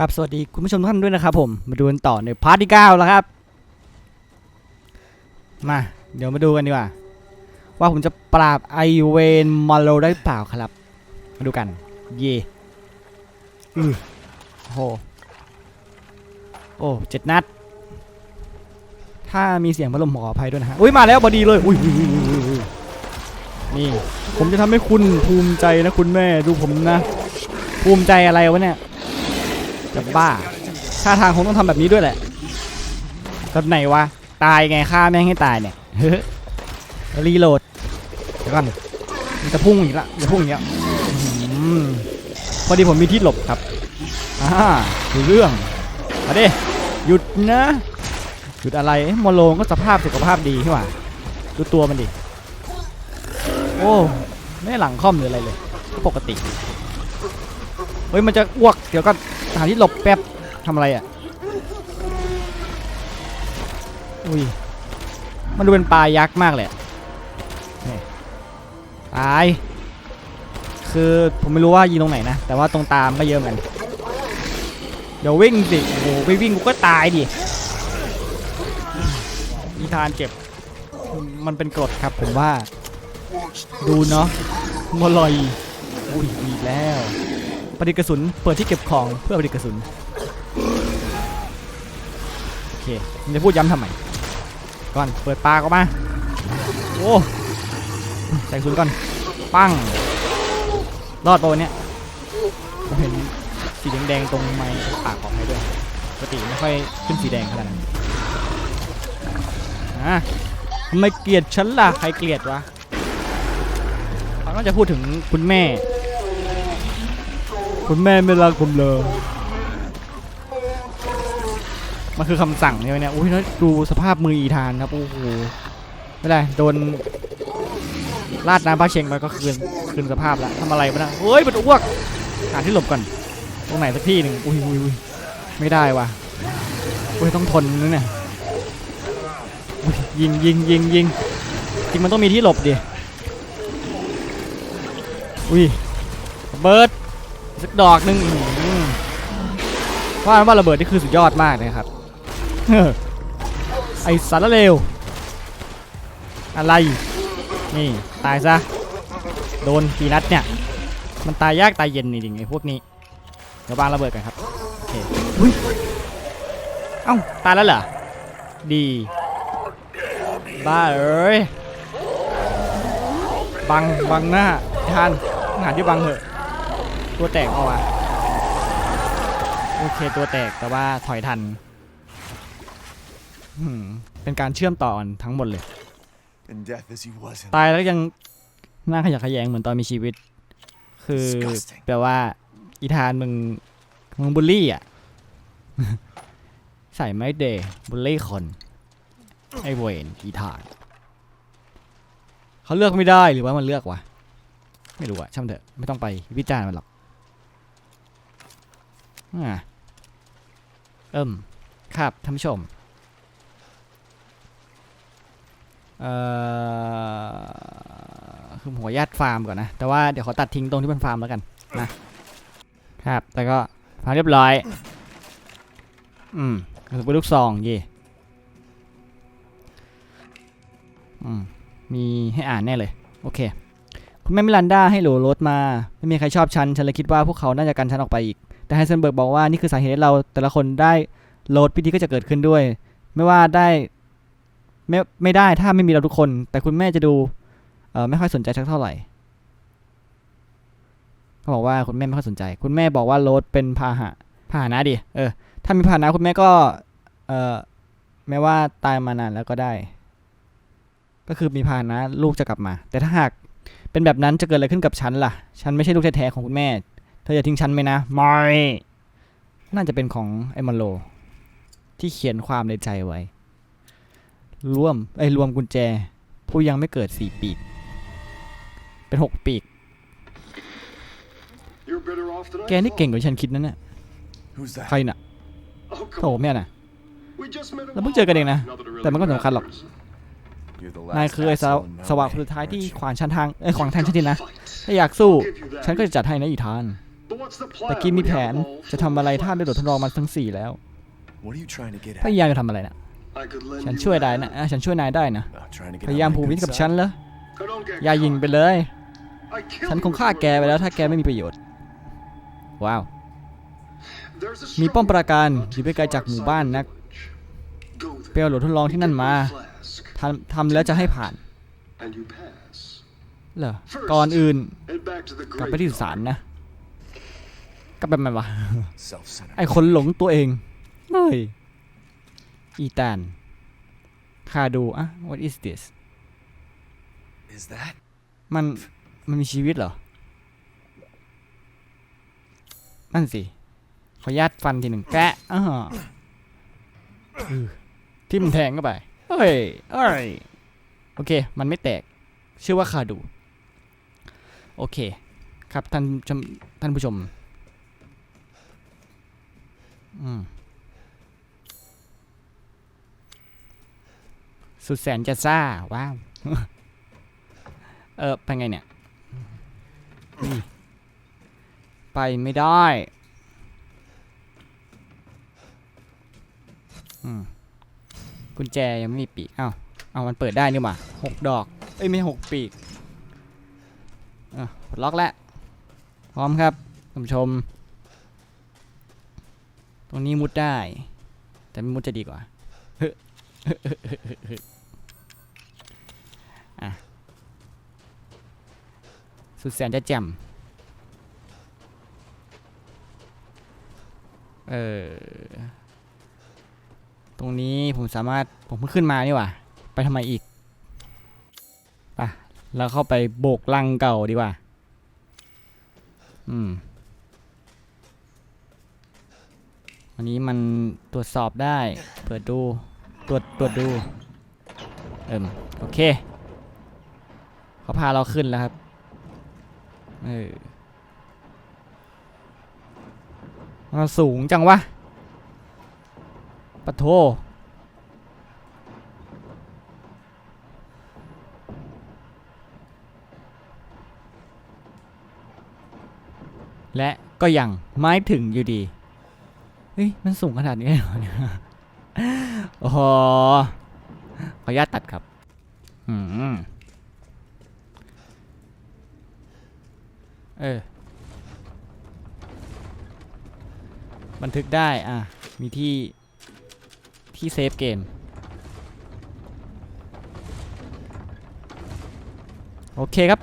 ครับสวัสดีคุณผู้ชมทุกท่านด้วยนะครับผมมาดูกันต่อในพาร์ทที่9แล้วครับ มาเดี๋ยวมาดูกันดีกว่า ว่าผมจะปราบไอเวนมาโลได้เปล่าครับ มาดูกัน เย่อือโอ้โหโอ้เจ็ดนัด ถ้ามีเสียงพัดลมขออภัยด้วยนะฮะอุ้ยมาแล้วพอดีเลยอุ้ยนี่ผมจะทำให้คุณภูมิใจนะคุณแม่ดูผมนะ ภูมิใจอะไรวะเนี่ย จะบ้าท่าทางคงต้องทำแบบนี้ด้วยแหละก็ไหนวะ ตายไงฆ่าแม่งให้ตายเนี่ยเฮ้ยรีโหลดเดี๋ยวก่อนมันจะพุ่งอีกละจะพุ่งอีกแล้วพอดีผมมีที่หลบครับอ่าดูเรื่องมาดิหยุดนะหยุดอะไรเอ๊ะโมโลก็สภาพสุขภาพดีใช่ป่ะดูตัวมันดิโอ้ไม่หลังค่อมหรืออะไรเลย ก็ปกติเฮ้ยมันจะอ้วกเดี๋ยวก็ หาที่หลบแป๊บทำอะไรอะ อุ้ย มันดูเป็นปลายักษ์มากเลยอะนี่ตาย คือผมไม่รู้ว่ายิงตรงไหนนะ แต่ว่าตรงตามก็เยอะเหมือนกันเดี๋ยววิ่งสิโอ้โหไปวิ่งกูก็ตายดิอีธานเจ็บ มันเป็นกรดครับผมว่า ดูเนาะมลอยอุ้ยอีกแล้ว ประดิษฐ์กระสุนเปิดที่เก็บของเพื่อประดิษฐ์กระสุนโอเคมันจะพูดย้ำทำไมก่อนเปิดปากออกมาโอ้ใส่กระสุนก่อนปั้งรอดปะวันเนี้ยผมเห็นสีแดงๆตรงไม้ปากของให้ด้วยปกติไม่ค่อยขึ้นสีแดงขนาดนั้นะทำไมเกลียดฉันล่ะใครเกลียดวะเขาก็จะพูดถึงคุณแม่ คุณแม่ไม่รักผมเลยมันคือคำสั่งใช่ไหมเนี่ย อุ้ยแล้วดูสภาพมืออีธานครับ โอ้โห ไม่ได้ โดนลาดน้ำพระเชงไปก็คืน คืนสภาพแล้วทำอะไรมานะเฮ้ย มันอ้วก หาที่หลบก่อน ตรงไหนสักที่หนึ่งอุ้ยอุ้ยอุ้ยไม่ได้ว่ะอุ้ยต้องทนนะเนี่ยอุ๊ยยิงยิงยิงยิงจริงมันต้องมีที่หลบดิ อุ้ยเบิร์ด สักดอกหนึ่งว่าว่าระเบิดนี่คือสุดยอดมากนะครับไอสารเลวอะไร นี่ตายซะ โดนกี่นัดเนี่ย มันตายยากตายเย็นจริงๆไอ้พวกนี้เดี๋ยววางระเบิดกันครับโอเคอุ้ยเอ้าตายแล้วเหรอ ดี บ้าเอ้ยบังบังหน้าทานหาที่บังเหอะ ตัวแตกเอาวะโอเคตัวแตกแต่ว่าถอยทันอืมเป็นการเชื่อมต่อกันทั้งหมดเลย in death as he was in ตายแล้วยังหน้าขยะแขยงเหมือนตอนมีชีวิต คือ Disgusting แปลว่า อีธานมึงมึงบูลลี่อะ ใส่ไม่เดย์บูลลี่คน ไอเวนอีธานเขาเลือกไม่ได้หรือว่ามันเลือกวะไม่รู้อะช่างเถอะไม่ต้องไปวิจารณ์มันหรอกอะ เอิ่มครับท่านผู้ชม เอ่อคือผมขออนุญาตฟาร์มก่อนนะ แต่ว่าเดี๋ยวขอตัดทิ้งตรงที่มันฟาร์มแล้วกันนะครับแต่ก็ฟาร์มเรียบร้อย อืมกระสุนปืนลูกซองเย่อืมมีให้อ่านแน่เลย โอเค คุณแม่มิลันดาให้โหลรถมา ไม่มีใครชอบฉัน ฉันเลยคิดว่าพวกเขาน่าจะกันฉันออกไปอีก แต่ไฮเซนเบิร์กบอกว่านี่คือสาเหตุให้เราแต่ละคนได้โหลดพิธีก็จะเกิดขึ้นด้วย ไม่ว่าได้ไม่ไม่ได้ถ้าไม่มีเราทุกคน แต่คุณแม่จะดูไม่ค่อยสนใจสักเท่าไหร่เขาบอกว่าคุณแม่ไม่ค่อยสนใจ คุณแม่บอกว่าโรถเป็นพาหะพาหนะดิเออถ้ามีพาหนะคุณแม่ก็เออแม้ว่าตายมานานแล้วก็ได้ ก็คือมีพาหนะลูกจะกลับมา แต่ถ้าหากเป็นแบบนั้นจะเกิดอะไรขึ้นกับฉันล่ะ ฉันไม่ใช่ลูกแท้ๆของคุณแม่ ธออย่าทิ้งฉันไหมนะไม่น่าจะเป็นของไอ้มอนโล ที่เขียนความในใจไว้ร่วมไอ้ยรวมกุญแจ ผู้ยังไม่เกิดสี่ปีก เป็นหกปีก You're better off than I แกนี่เก่งกว่าฉันคิดนั่นน่ะ Who's that? ใครน่ะ Oh, โถ come on. เนี่ยน่ะ We just met a เราเพิ่งเจอกันเองนะ Not that it really แต่มันก็สำคัญหรอก matters. You're the นาย last คือไอ้สาว asshole in สวะ Norway. คนสุดท้ายที่ aren't you? ขวางฉันทางไอ้ยขวางทางฉัน Gotta ทีนะ fight. ถ้าอยากสู้ I'll give you that. ฉันก็จะจัดให้นะอีธาน But what's the แต่ plan? กี้มี We แผ have น all จะทำอะไร four ถ้าได้โดดทดลองมันทั้งสี่แล้ว What are you trying to get พ at? ยายามจะทำอะไรนะ I could lend ฉัน you ช่วย a ได้ hand. นะอะฉันช่วยนายได้นะ Uh, trying to พ get ยายาม on ผู my กมิตร good กับฉัน side? เหรอ I don't get อย่ายิงไป caught. เลย I kill ฉันคง you ฆ่า for แกไปแล้วถ้า what แกไม่มีประโยชน์ ว้าว There's a มีป้อมปราการ stronghold อยู่ไม่ไกลจากหมู่บ้านนัก Go ไปเอาโหลดทดลองที่นั่นมา Get a flask, ทำทำแล้วจะให้ผ่าน and you pass. เหรอก่อนอื่น Head back to the กลับไปที่สุสาน graveyard. นะ กลับไปมันวะ Self-centered. ไอคนหลงตัวเองเฮ้ยอีแตนคาดูอะ what is this Is that? มัน มันมีชีวิตเหรอ นั่นสิ ขออนุญาตฟันทีหนึ่งแกะอ้าอือที่มันแทงเข้าไป เฮ้ยเอ้ย โอเค มันไม่แตก ชื่อว่าคาดู โอเค ครับท่านชมท่านผู้ชมอืม สุดแสนจะซ่า ว้าว เออไปไงเนี่ย ไปไม่ได้กุญแจยังไม่มีปีก เอ้า เอามันเปิดได้นี่หว่าหกดอก เอ้ย ไม่หกปีกอะลดล็อกแล้ว พร้อมครับท่านผู้ชม ตรงนี้มุดได้ แต่ไม่มุดจะดีกว่าอะสุดแสนจะแจ่มเออ ตรงนี้ผมสามารถผมเพิ่งขึ้นมานี่หว่า ไปทำไมอีกไปเราเข้าไปโบกลังเก่าดีกว่า อืม อันนี้มันตรวจสอบได้ เปิดดู ตรวจ ตรวจดู เอิมโอเค เขาพาเราขึ้นแล้วครับ เออมันสูงจังวะ ปะโทและก็ยังไม่ถึงอยู่ดี ฮ้ย มันสูงขนาดนี้เลยเหรอเนี่ยโอ้โหขออนุญาตตัดครับ อืม เออ บันทึกได้ อะ มีที่ ที่เซฟเกม โอเคครับ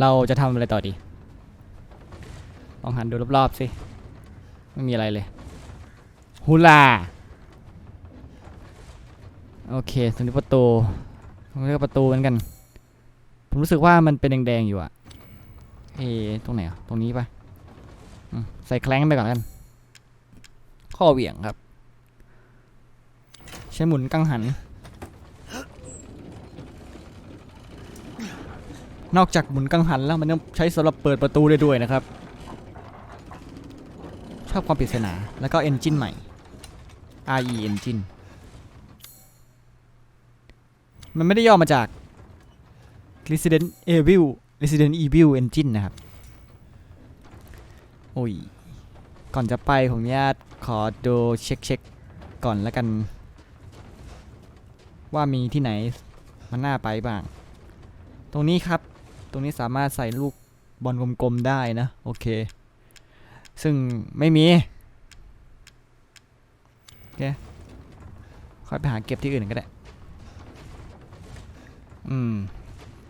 เราจะทำอะไรต่อดี ลองหันดูรอบๆสิ ไม่มีอะไรเลยฮูลาโอเคตรงนี้ประตูตรงนี้ก็ประตูเหมือนกัน ผมรู้สึกว่ามันเป็นแดงๆอยู่อะเอตรงไหนอะตรงนี้ปะใส่แคลงไปก่อนกัน ข้อเหวี่ยงครับ ใช้หมุนกังหัน นอกจากหมุนกังหันแล้วมันยังใช้สำหรับเปิดประตูได้ด้วยนะครับ ชอบความปริศนา แล้วก็เอนจินใหม่ RE Engine มันไม่ได้ย่อมาจาก Resident Evil Resident Evil Engine นะครับ โอ้ย ก่อนจะไปผมญาติขอดูเช็คเช็คก่อนแล้วกัน ว่ามีที่ไหนมันน่าไปบ้าง ตรงนี้ครับ ตรงนี้สามารถใส่ลูกบอลกลมๆได้นะ โอเค ซึ่งไม่มีโอเคค่อยไปหาเก็บที่อื่นก็ได้ อืม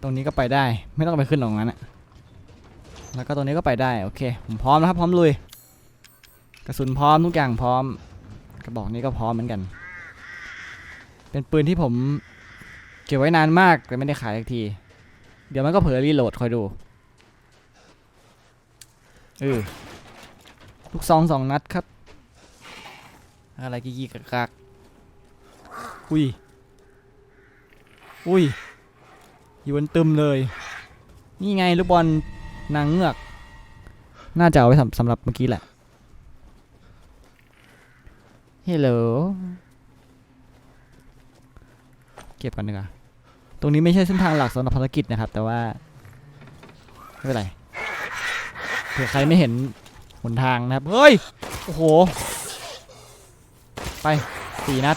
ตรงนี้ก็ไปได้ ไม่ต้องไปขึ้นตรงนั้นอะแล้วก็ตรงนี้ก็ไปได้ โอเค ผมพร้อมแล้วครับ พร้อมลุย กระสุนพร้อมทุกอย่างพร้อม กระบอกนี้ก็พร้อมเหมือนกัน เป็นปืนที่ผมเก็บไว้นานมากแต่ไม่ได้ขายสักที เดี๋ยวมันก็เผลอรีโหลดคอยดูเออ ลูกซองสองนัดครับ อะไรกี้กกักกักอุ้ย อุ้ยอยู่บนตึมเลย นี่ไงลูกบอลนางเงือก น่าจะเอาไว้สำสำหรับเมื่อกี้แหละฮัลโหลเก็บกันดีกว่าตรงนี้ไม่ใช่เส้นทางหลักสำหรับภารกิจนะครับ แต่ว่า ไม่เป็นไรเผื่อใครไม่เห็น หนทางนะครับ เฮ้ย โอ้โห ไปสี่นัด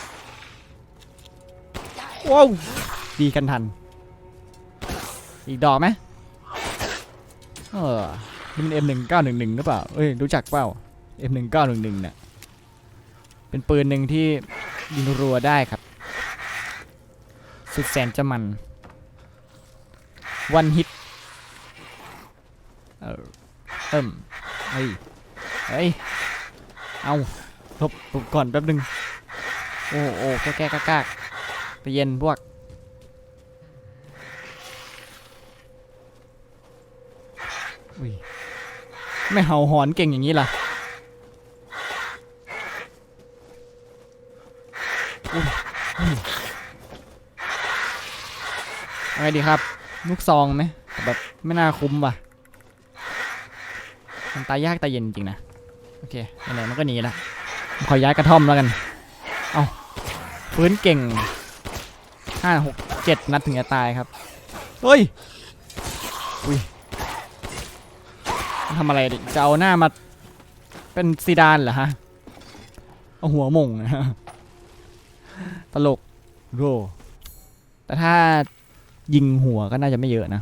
ว้าวดีกันทัน อีกดอกไหมเออนี่มัน M1911 หรือเปล่า เอ้ย รู้จักเปล่า M1911 เนี่ย เป็นปืนหนึ่งที่ยิงรัวได้ครับ สุดแสนจะมัน วันฮิต เออเอิ่มเฮ้ย เฮ้ย เอาหลบหลบก่อนแป๊บนึง โอ้โอ้แก้แก้กากากไปเย็นพวก อุ้ย ไม่เห่าหอนเก่งอย่างนี้ล่ะอุ้ยอุ้ยเอาไงดีครับ ลูกซองไหมแต่แบบไม่น่าคุ้มว่ะ มันตายยากตายเย็นจริงนะ โอเคไหนๆมันก็หนีละขอย้ายกระท่อมแล้วกัน เอาฟื้นเก่งห้าหกเจ็ดนัดถึงจะตายครับ เฮ้ย อุ้ยทำอะไรดิจะเอาหน้ามาเป็นซีดานเหรอฮะ เอาหัวม่งนะตลกโรแต่ถ้ายิงหัวก็น่าจะไม่เยอะนะ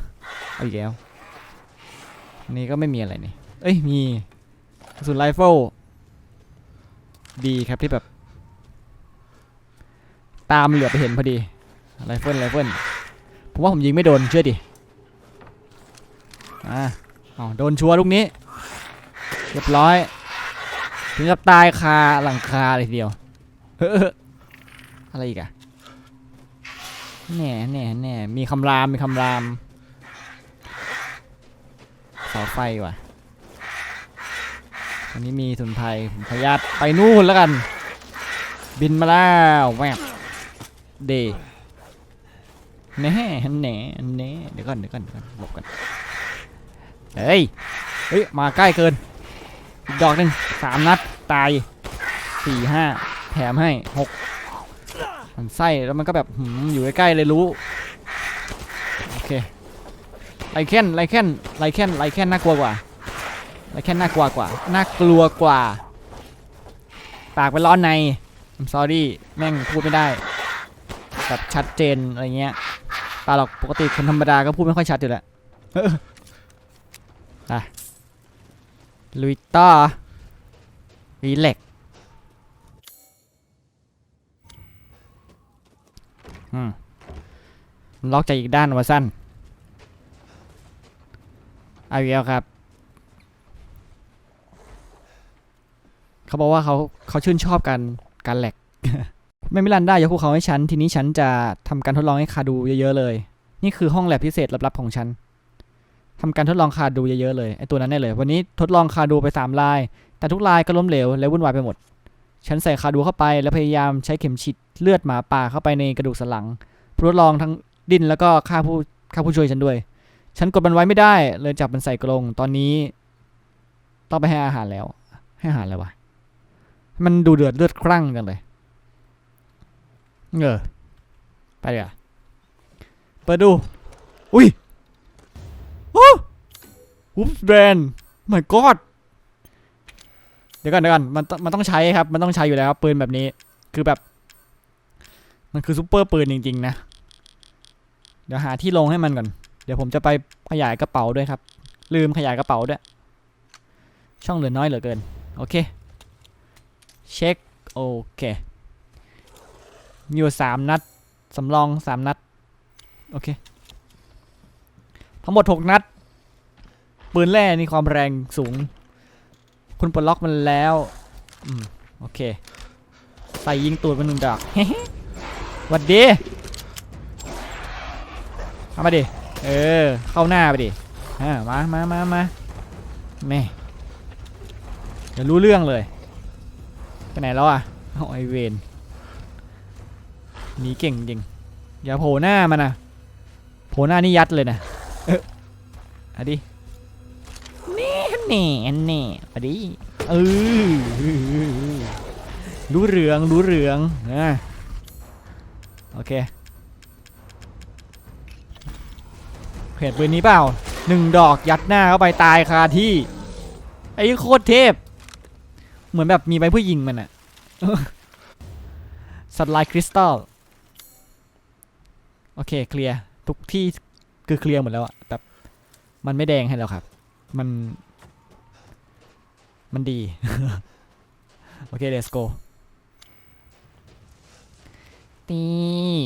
เอาอีกแล้วนนี้ก็ไม่มีอะไรนี่ เอ้ย มี ระสุนไรเฟิลดีครับที่แบบ ตามเหลือไปเห็นพอดีไรเฟิลไรเฟิลผมว่าผมยิงไม่โดนเชื่อดิอ่าอ๋อโดนชัวร์ลูกนี้เรียบร้อยถึงกับตายคาหลังคาเลยทีเดียวออะไรอีกอะแหน่แหน่แหน่มีคำรามมีคำรามเสาไฟว่ะ อันนี้มีสุนไพรผมขออนุญาตไปนู่นแล้วกัน บินมาแล้วแวบเดแน่แหน่แหน่เดี๋ยวก่อนเดี๋ยวก่อนเดี๋ยวก่อนหลบกันเฮ้ยเฮ้ยมาใกล้เกินอีกดอกหนึ่งสามนัดตายสี่ห้าแถมให้หกมันไส้แล้วมันก็แบบหืมอยู่ใกล้ๆเลยรู้โอเคไลเคนไลเคนไลเคนไลเคนน่ากลัวกว่า ไลเคนน่ากลัวกว่า น่ากลัวกว่า ปากเป็นร้อนใน I'm sorry แม่งพูดไม่ได้ แบบชัดเจนอะไรเงี้ยปาหรอกปกติคนธรรมดาก็พูดไม่ค่อยชัดอยู่แล้วไปลุยต่อรีเล็กอืมล็อกจากอีกด้านว่าสั้นเอาอีกแล้วครับ เขาบอกว่าเขาเขาชื่นชอบการการแหลกไม่มิลันได้ยกภูเขาให้ฉัน ทีนี้ฉันจะทำการทดลองให้คาดูเยอะๆเลย นี่คือห้องแลบพิเศษลับๆของฉันทำการทดลองคาดูเยอะๆเลยไอตัวนั้นแน่เลย วันนี้ทดลองคาดูไปสามลาย แต่ทุกลายก็ล้มเหลวและวุ่นวายไปหมด ฉันใส่คาดูเข้าไปแล้วพยายามใช้เข็มฉีดเลือดหมาป่าเข้าไปในกระดูกสันหลังทดลองทั้งดิ้นแล้วก็ฆ่าผู้ฆ่าผู้ช่วยฉันด้วย ฉันกดมันไว้ไม่ได้ เลยจับมันใส่กรงตอนนี้ ต้องไปให้อาหารแล้ว ให้อาหารอะไรวะ มันดูเดือดเลือดครั่งจังเลยเออไปเลยอะเปิดดู อุ้ยโอ้ฮูปแบรนด์ my god เดี๋ยวก่อนเดี๋ยวก่อนมันต้องมันต้องใช้ครับ มันต้องใช้อยู่แล้วครับปืนแบบนี้ คือแบบ มันคือซูเปอร์ปืนจริงๆนะ เดี๋ยวหาที่ลงให้มันก่อน เดี๋ยวผมจะไปขยายกระเป๋าด้วยครับ ลืมขยายกระเป๋าด้วย ช่องเหลือน้อยเหลือเกิน โอเค เช็คโอเคมีอยู่สามนัดสำรองสามนัด โอเค ทั้งหมดหกนัด ปืนแร่นี่ความแรงสูง คุณปลดล็อกมันแล้วอืมโอเค ใส่ยิงตูดมันหนึ่งดอกหวัดดีเอามาดิ เออ เข้าหน้าไปดิอ่ามามามามาแม่เดี๋ยวรู้เรื่องเลย ไปไหนแล้วอะเอาไอเวนหนีเก่งจริง อย่าโผล่หน้ามันนะโผล่หน้านี่ยัดเลยนะเอออะดิแน่แน่แน่อะดิเออรู้เรืองรู้เรืองนะโอเคเห็นปืนนี้เปล่าหนึ่งดอกยัดหน้าเข้าไปตายคาที่ไอ้โคตรเทพ เหมือนแบบมีใบผู้ยิงมันอะสัตว์ลายคริสตัลโอเคเคลียร์ทุกที่คือเคลียร์หมดแล้วอะแบบมันไม่แดงให้แล้วครับ มัน มันดี โอเค let's go นี่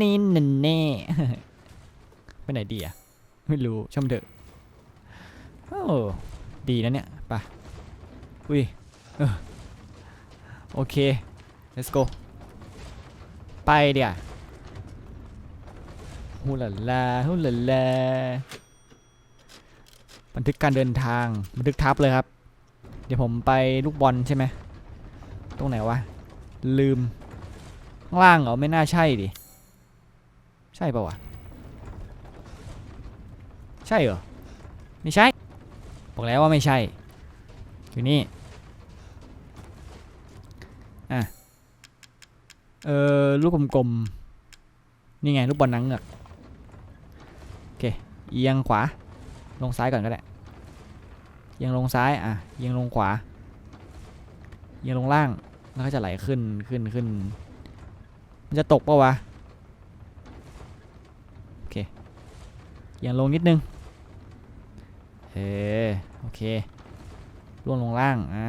นี่นแน่ไปไหนดีอะไม่รู้ชมเถอะโอ้ดีนะเนี่ยไปอุ้ย โอเค let's go ไปเดี๋ยวฮูลาลาฮูลาลาบันทึกการเดินทาง บันทึกทับเลยครับ เดี๋ยวผมไปลูกบอลใช่ไหม ตรงไหนวะ ลืม ข้างล่างเหรอ ไม่น่าใช่ดิ ใช่ปะวะ ใช่เหรอ ไม่ใช่ บอกแล้วว่าไม่ใช่ อยู่นี่ อะ เออลูกกลมๆ นี่ไง ลูกบอลนังเงือกโอเคเอียงขวา ลงซ้ายก่อนก็ได้เอียงลงซ้าย อะเอียงลงขวาเอียงลงล่าง แล้วก็จะไหลขึ้นขึ้นขึ้น มันจะตกปะวะ โอเคเอียงลงนิดนึงเออโอเคล่วงลงล่าง อะ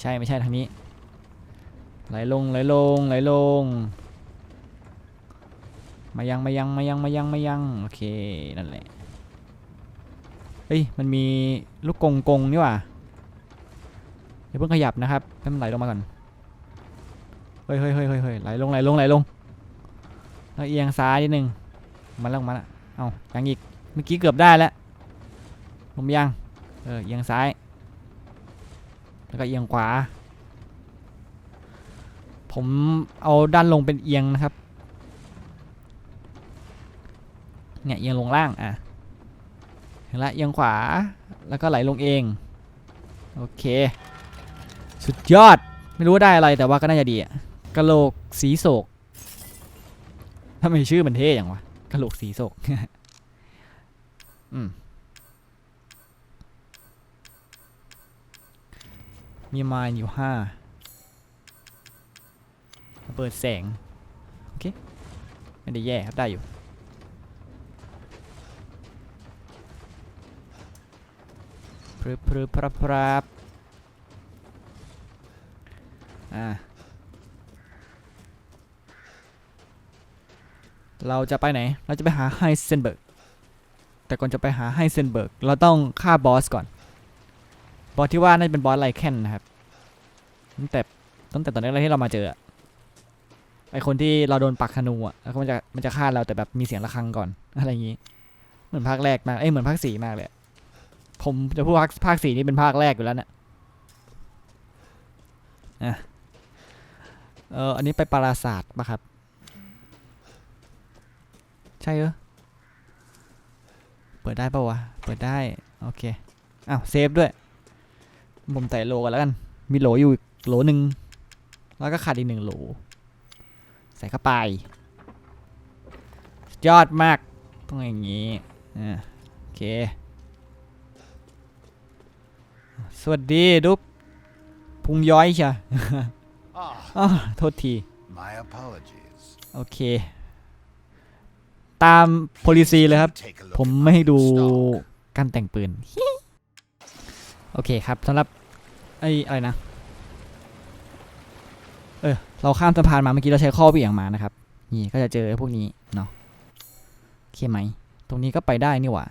ใช่ไม่ใช่ทางนี้ ไหลลงไหลลงไหลลง มายังมายังมายังมายังมายังโอเคนั่นแหละเฮ้ยมันมีลูกกงกงนี่ว่าอย่าเพิ่งขยับนะครับให้มันไหลลงมาก่อนเฮ้ยเฮ้ยเฮ้ยเฮ้ยไหลลงไหลลงไหลลงแล้วเอียงซ้ายนิดนึงมาแล้วมาแล้วเอายังอีกเมื่อกี้เกือบได้แล้วผมยังเออเอียงซ้าย แล้วก็เอียงขวา ผมเอาด้านลงเป็นเอียงนะครับ เนี่ยเอียงลงล่างอะเห็นละเอียงขวาแล้วก็ไหลลงเอง โอเค สุดยอดไม่รู้ว่าได้อะไรแต่ว่าก็น่าจะดีอะกะโหลกสีโศกถ้าไมชื่อมันเท่อย่างวะกะโหลกสีโศกอืมมีไมล์อยู่ห้า เปิดแสง โอเค ไม่ได้แย่ครับ ได้อยู่พรึบพรึบพรับพรับอ่าเราจะไปไหน เราจะไปหาไฮเซนเบิร์ก แต่ก่อนจะไปหาไฮเซนเบิร์ก เราต้องฆ่าบอสก่อน บอสที่ว่าน่าจะเป็นบอสไลแคนนะครับ ตั้งแต่ตั้งแต่ตอนแรกๆที่เรามาเจอ ไอคนที่เราโดนปักธนูอะแล้วก็มันจะมันจะฆ่าเราแต่แบบมีเสียงระฆังก่อนอะไรอย่างงี้ เหมือนภาคแรกมากเอ้ยเหมือนภาคสี่มากเลย ผมจะพูดภาคภาคสี่นี่เป็นภาคแรกอยู่แล้วเนี่ยอะเอออันนี้ไปปราศาสตร์ปะครับ ใช่เหรอเปิดได้ปะวะ เปิดได้ โอเค อ้าวเซฟด้วย ผมใส่โลกันแล้วกัน มีโหลอยู่อีกโหลหนึ่ง แล้วก็ขาดอีกหนึ่งโหล ใส่เข้าไปสุดยอดมาก ต้องอย่างนี้อ่าโอเค สวัสดีดุ๊บพุงย้อยใช่ Ah, อ้าวโทษที my apologies. โอเค ตาม policy เลยครับ Take a look ผม at ไม่ให้ my ดู stock. การแต่งปืน โอเคครับสำหรับไอ้อะไรนะ เออเราข้ามสะพานมาเมื่อกี้เราใช้ข้อเบี่ยงมานะครับ นี่ก็จะเจอพวกนี้เนาะโอเคไหม ตรงนี้ก็ไปได้นี่หว่า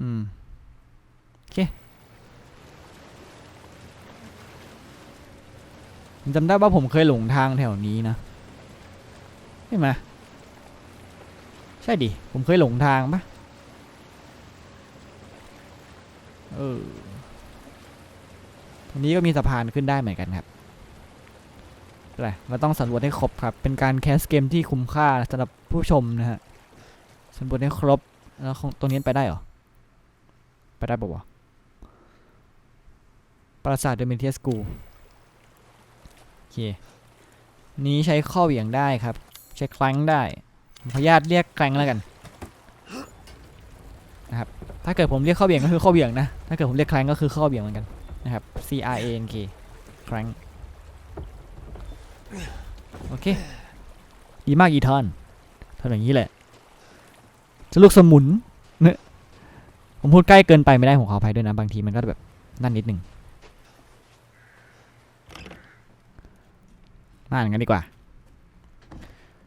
อืมโอเคผมจำได้ว่าผมเคยหลงทางแถวนี้นะใช่ไหมใช่ดิ ผมเคยหลงทางปะเออตรงนี้ก็มีสะพานขึ้นได้เหมือนกันครับ อะไรเราต้องสำรวจให้ครบครับ เป็นการแคสเกมที่คุ้มค่าสำหรับผู้ชมนะฮะสำรวจให้ครบ แล้วตรงนี้ไปได้เหรอ ไปได้ปะวะปราสาทเดเมเทียสกูโอเค นี้ใช้ข้อเหวี่ยงได้ครับ ใช้คลังได้ผมขออนุญาตเรียกแกลงแล้วกันนะครับ ถ้าเกิดผมเรียกข้อเบี่ยงก็คือข้อเบี่ยงนะ ถ้าเกิดผมเรียกแคลงก็คือข้อเบี่ยงเหมือนกันนะครับ C R A N K แคลง โอเคดีมากอีทอนทำอย่างนี้แหละจะลูกสมุนเนี่ยผมพูดใกล้เกินไปไม่ได้ผมขออภัยด้วยนะบางทีมันก็แบบนั่นนิดหนึ่งมาอ่านกันดีกว่า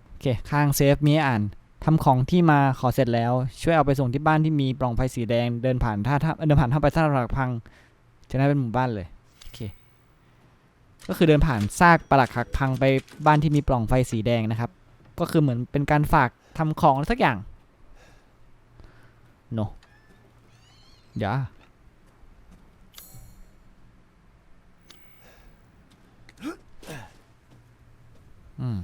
โอเคข้างเซฟมีอ่านทำของที่มาขอเสร็จแล้ว ช่วยเอาไปส่งที่บ้านที่มีปล่องไฟสีแดงเดินผ่านท่าท่าเดินผ่านท่าไปท่าหลักพังจะได้เป็นหมู่บ้านเลยโอเค ก็คือเดินผ่านซากปลักหักพังไปบ้านที่มีปล่องไฟสีแดงนะครับ ก็คือเหมือนเป็นการฝากทำของอะไรสักอย่างโนอย่าอืม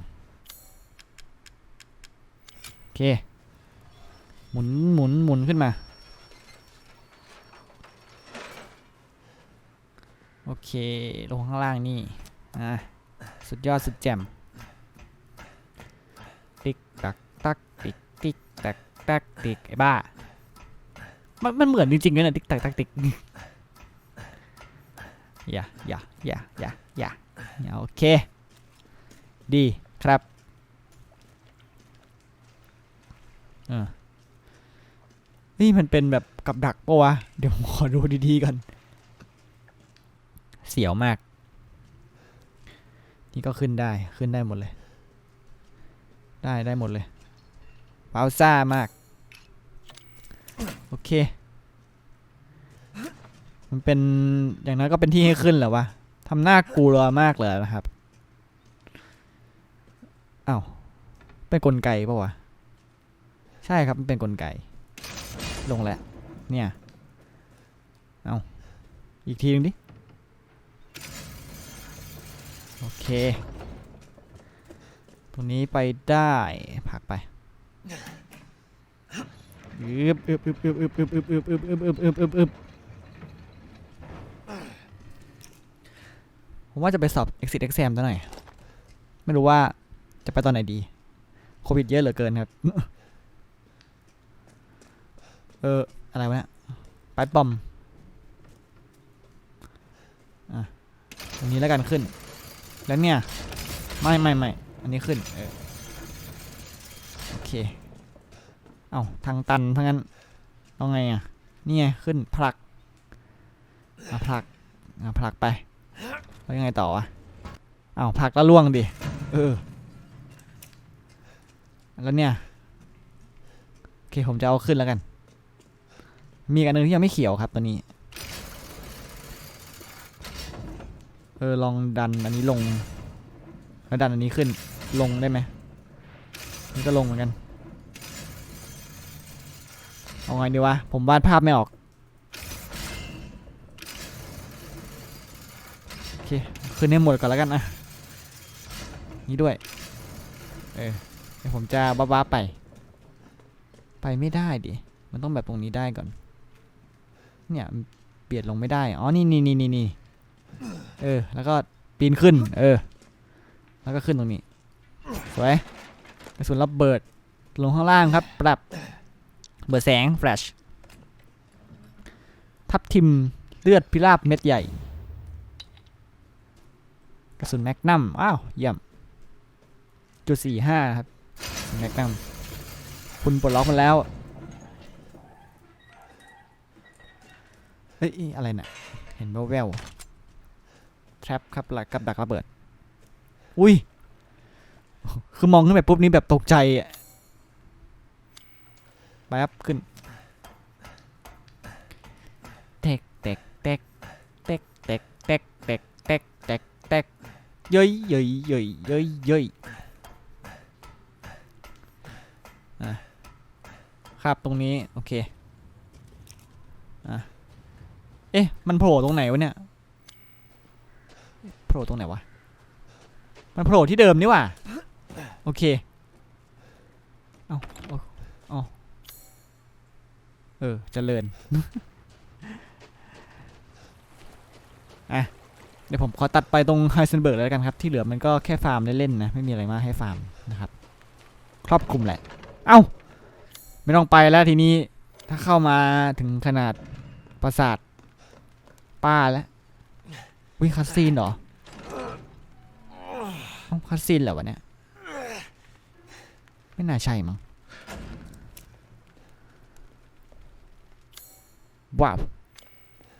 โอเค หมุนหมุนหมุนขึ้นมา โอเค ลงข้างล่างนี่ อะ สุดยอดสุดแจ่ม ติ๊กตักตักติ๊กติ๊กตักตักติ๊กไอ้บ้า มันมันเหมือนจริงๆเลยนะติ๊กตักตักติ๊กอย่าอย่าอย่าอย่าอย่าอย่าโอเค ดีครับเออนี่มันเป็นแบบกับดักปะวะ เดี๋ยวผมขอดูดีๆก่อน เสียวมาก นี่ก็ขึ้นได้ขึ้นได้หมดเลย ได้ได้หมดเลยเปาซ่ามาก โอเค มันเป็นอย่างนั้นก็เป็นที่ให้ขึ้นแหละวะทำหน้ากลัวมากเลยนะครับอ้าวเป็นกลไกปะวะ ใช่ครับมันเป็นกลไก ลงแล้วเนี่ย เอาอีกทีนึงดิ โอเค ตรงนี้ไปได้ผักไปอึบอึบอึบอึบอึบอึบอึบอึบอึบอึบอึบอึบอึบอึบผมว่าจะไปสอบ exit exam ซะหน่อย ไม่รู้ว่าจะไปตอนไหนดี โควิดเยอะเหลือเกินครับ เออ อะไรวะเนี่ยไปบอม อะตรงนี้แล้วกันขึ้น แล้วเนี่ย ไม่ไม่ไม่อันนี้ขึ้นเออโอเค เอาทางตันทั้งนั้นเอาไงอะนี่ไงขึ้นผลักอะผลักอะผลักไปแล้วยังไงต่อวะเอาผลักแล้วล่วงดิเออแล้วเนี่ยโอเคผมจะเอาขึ้นแล้วกัน มีอันหนึงที่ยังไม่เขียวครับตอนนี้ เออลองดันอันนี้ลงแล้วดันอันนี้ขึ้นลงได้ไหมนี่ก็ลงเหมือนกันเอาไงดีวะผมวาดภาพไม่ออกโอเคขึ้นให้หมดก่อนแล้วกันนะนี่ด้วยเออเดี๋ยวผมจะบ้าๆไป ไปไม่ได้ดิมันต้องแบบตรงนี้ได้ก่อนเนี่ยเปลี่ยนลงไม่ได้อ๋อนี่นี่นี่นี่นี่ เออ แล้วก็ปีนขึ้น เออ แล้วก็ขึ้นตรงนี้ สวยกระสุนระเบิด ลงข้างล่างครับ ปรับ เบิดแสง แฟลช ทับทิมเลือดพิราบเม็ดใหญ่ กระสุนแมกนัม อ้าวเยี่ยม จุดสี่ห้าครับ แมกนัม คุณปลดล็อกมันแล้ว เฮ้ย อะไรน่ะ เห็นแววๆ ทรปครับหลักกับดักระเบิด อุ้ย คือมองขึ้นไปปุ๊บนี้แบบตกใจอะไปครับขึ้นเตกเตกเตกเตกเตกเตกเตกเตกเตกเตกเย้ยเย้ยเย้ยเย้ยเย้ยครับตรงนี้ โอเค อะ เอ๊ะ มันโผล่ตรงไหนวะเนี่ย ผล่ตรงไหนวะ มันโผล่ที่เดิมนี่ว่าโอเค เอาเอาเอเออเจริญ อะ เดี๋ยวผมขอตัดไปตรงไฮเซนเบิร์กแล้วกันครับ ที่เหลือมันก็แค่ฟาร์มเล่นๆนะ ไม่มีอะไรมากให้ฟาร์มนะครับ ครอบคลุมแหละ เอ้า ไม่ต้องไปแล้วทีนี้ ถ้าเข้ามาถึงขนาดประสาทป้าแล้ววิ่งคัสซีนเหรอ ต้องคัสซีนเหรอวะเนี่ย ไม่น่าใช่มั้งว้าว